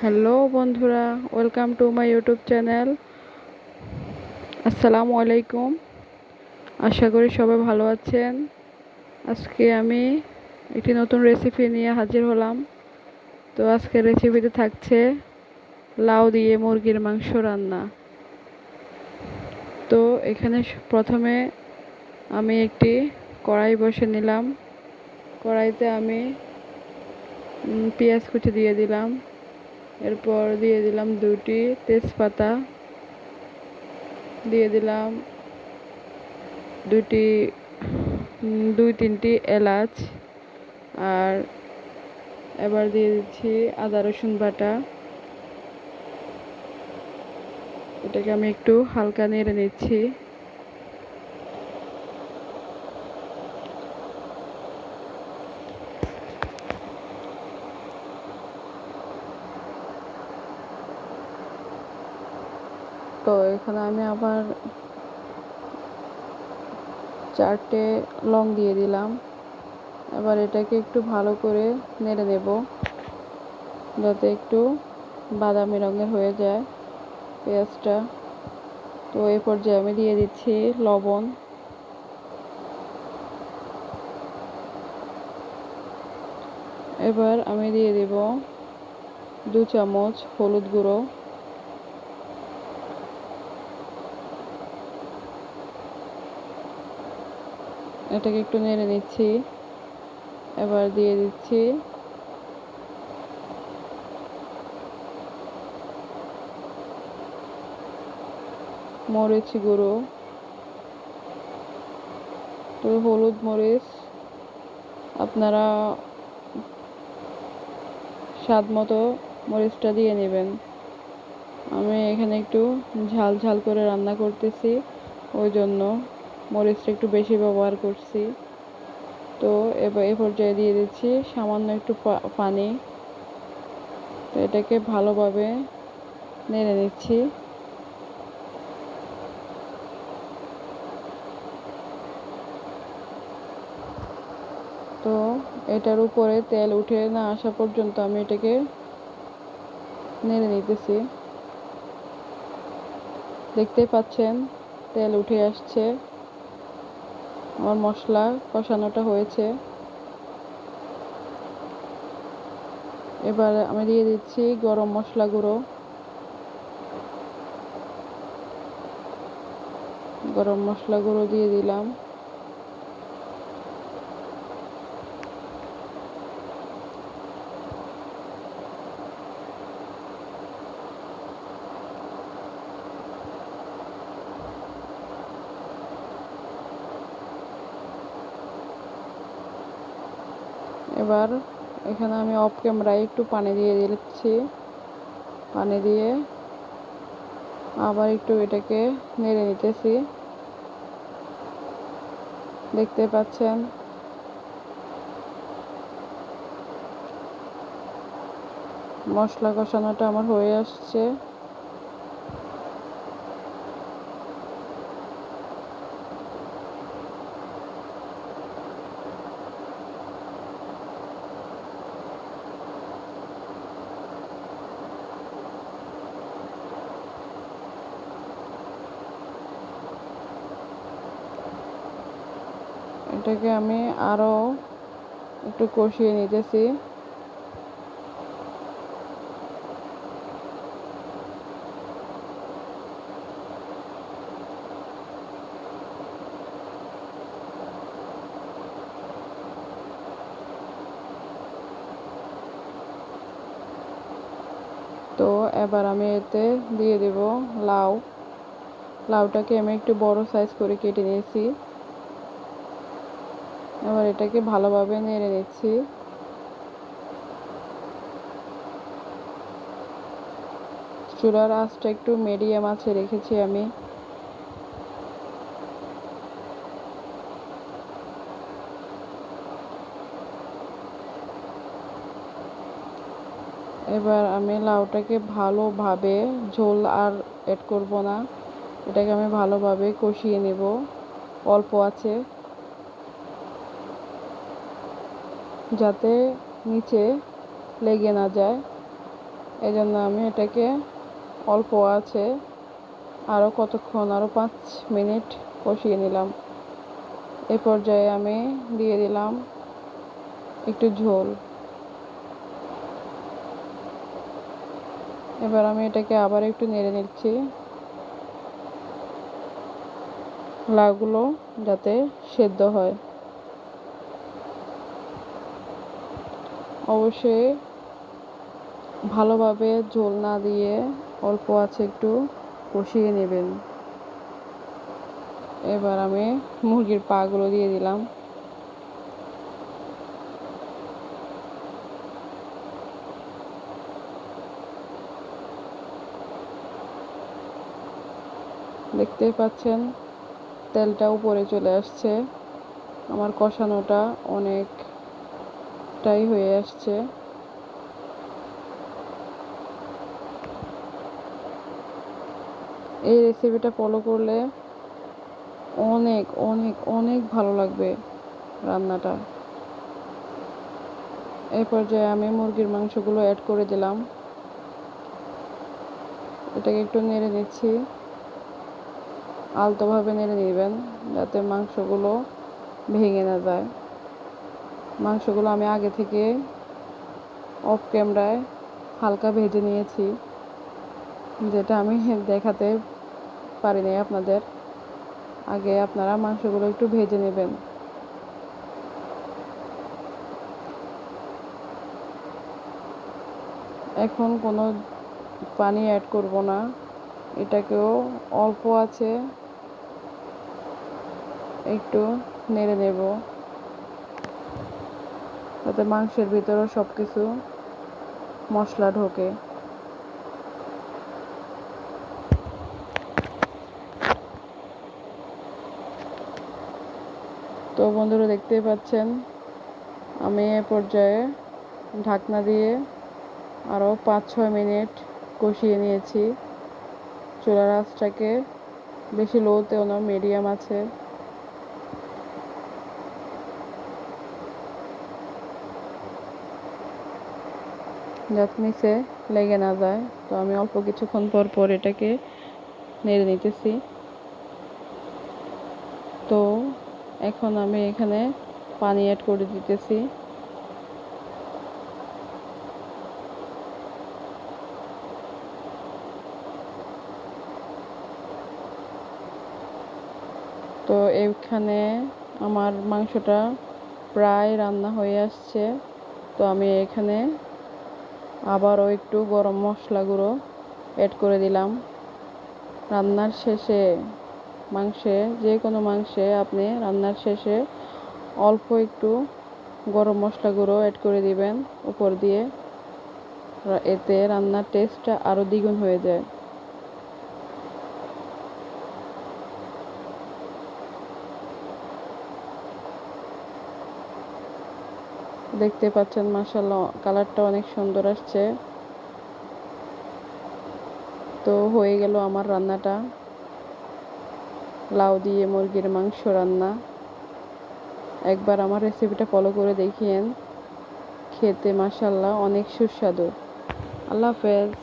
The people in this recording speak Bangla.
হ্যালো বন্ধুরা, welcome to my YouTube channel. আসসালামু আলাইকুম। আশা করি সবাই ভালো আছেন। আজকে আমি একটি নতুন রেসিপি নিয়ে হাজির হলাম। তো আজকে রেসিপিতে থাকছে লাউ দিয়ে মুরগির মাংস রান্না। তো এখানে প্রথমে আমি একটি কড়াই বসে নিলাম। কড়াইতে আমি পেঁয়াজ কুচি দিয়ে দিলাম। এরপর দিয়ে দিলাম দুটি তেজপাতা। দিয়ে দিলাম দুটি দুই তিনটি এলাচ। আর এবার দিয়ে দিচ্ছি আদা রসুন বাটা। এটাকে আমি একটু হালকা নেড়ে নিচ্ছি তো এখানে আমি আবার চারটে লং দিয়ে দিলাম। এবার এটাকে একটু ভালো করে নেড়ে নেব, যাতে একটু বাদামি রঙের হয়ে যায় পেঁয়াজটা। তো এই পর্যায়ে আমি দিয়ে দিচ্ছি লবণ। এবার আমি দিয়ে দেব দু চামচ হলুদ গুঁড়ো। এটাকে একটু নেড়ে নিচ্ছি এবার দিয়ে দিচ্ছি। মরিচ গুঁড়ো। তো হলুদ মরিচ। আপনারা স্বাদ মতো মরিচটা দিয়ে নেবেন। আমি এখানে একটু ঝাল ঝাল করে রান্না করতেছি, ওই জন্য। মরিচটা একটু বেশি ব্যবহার করছি। তো এবার এ পর্যায়ে দিয়ে দিচ্ছি সামান্য একটু পানি। তো এটাকে ভালোভাবে নেড়ে নিচ্ছি। তো এটার উপরে তেল উঠে না আসা পর্যন্ত আমি এটাকে নেড়ে নিতেছি। দেখতে পাচ্ছেন তেল উঠে আসছে। আমার মশলা কষানোটা হয়েছে। এবার আমি দিয়ে দিচ্ছি গরম মশলা গুঁড়ো। গরম মশলা গুঁড়ো দিয়ে দিলাম। এবার এখানে আমি অফ ক্যামেরায় একটু পানি দিয়ে দিচ্ছি। পানি দিয়ে আবার একটু এটাকে নেড়ে নিতেছি। দেখতে পাচ্ছেন? মশলা কষানোটা আমার হয়ে আসছে। এটাকে আমি আরও একটু কষিয়ে নিতেছি। তো এবার আমি এতে দিয়ে দেব লাউ। লাউটাকে আমি একটু বড় সাইজ করে কেটে নিয়েছি। এবার এটাকে ভালোভাবে নেড়ে নিচ্ছি চুলার আঁচটা একটু মিডিয়াম আছে রেখেছি আমি। এবার আমি লাউটাকে ভালোভাবে ঝোল আর অ্যাড করব না। এটাকে আমি ভালোভাবে কষিয়ে নেব। অল্প আছে। যাতে নিচে লেগে না যায়। এই জন্য আমি এটাকে অল্প আছে আরও কতক্ষণ আরও পাঁচ মিনিট কষিয়ে নিলাম। এ পর্যায়ে আমি দিয়ে দিলাম একটু ঝোল। এবার আমি এটাকে আবার একটু নেড়ে নিচ্ছি। লাগুলো যাতে সেদ্ধ হয়। অবশ্যই ভালোভাবে ঝোল না দিয়ে অল্প আছে একটু কষিয়ে নেবেন। এবার আমি মুরগির পাগুলো দিয়ে দিলাম। দেখতেই পাচ্ছেন, তেলটা উপরে চলে আসছে। আমার কষানোটা অনেকটাই হয়ে আসছে। এই রেসিপিটা ফলো করলে অনেক অনেক অনেক ভালো লাগবে রান্নাটা। এই পর্যায়ে আমি মুরগির মাংসগুলো অ্যাড করে দিলাম। এটাকে একটু নেড়ে নিচ্ছি। আলতোভাবে নেড়ে নেবেন যাতে মাংসগুলো ভেঙে না যায়। মাংসগুলো আমি আগে থেকে অফ ক্যামেরায় হালকা ভেজে নিয়েছি, যেটা আমি দেখাতে পারিনি আপনাদের। আগে আপনারা মাংসগুলো একটু ভেজে নেবেন। এখন কোনো পানি অ্যাড করব না। এটাকেও অল্প আছে। একটু নেড়ে নেব। যাতে মাংসের ভিতরেও সব কিছু মশলা ঢোকে। তো বন্ধুরা দেখতেই পাচ্ছেন, আমি এ পর্যায়ে ঢাকনা দিয়ে আরও পাঁচ ছয় মিনিট কষিয়ে নিয়েছি। চুলার আঁচটাকে বেশি লোতেও না, মিডিয়াম আছে। যাতে নিচে লেগে না যায়। তো আমি অল্প কিছুক্ষণ পর পর এটাকে নেড়ে নিতেছি। তো এখন আমি এখানে পানি অ্যাড করে দিতেছি। তো এখানে আমার মাংসটা প্রায় রান্না হয়ে আসছে। তো আমি এখানে আবারও একটু গরম মশলা গুঁড়ো অ্যাড করে দিলাম। রান্নার শেষে মাংসে, যে কোনো মাংসে আপনি রান্নার শেষে অল্প একটু গরম মশলা গুঁড়ো অ্যাড করে দিবেন। উপর দিয়ে এতে রান্নার টেস্টটা আরও দ্বিগুণ হয়ে যায়। দেখতে পাচ্ছেন মাসাল্লাহ কালারটা অনেক সুন্দর আসছে। তো হয়ে গেল আমার রান্নাটা। লাউ দিয়ে মুরগির মাংস রান্না। একবার আমার রেসিপিটা ফলো করে দেখিয়েন। খেতে মাসাল্লাহ অনেক সুস্বাদু। আল্লাহ হাফেজ।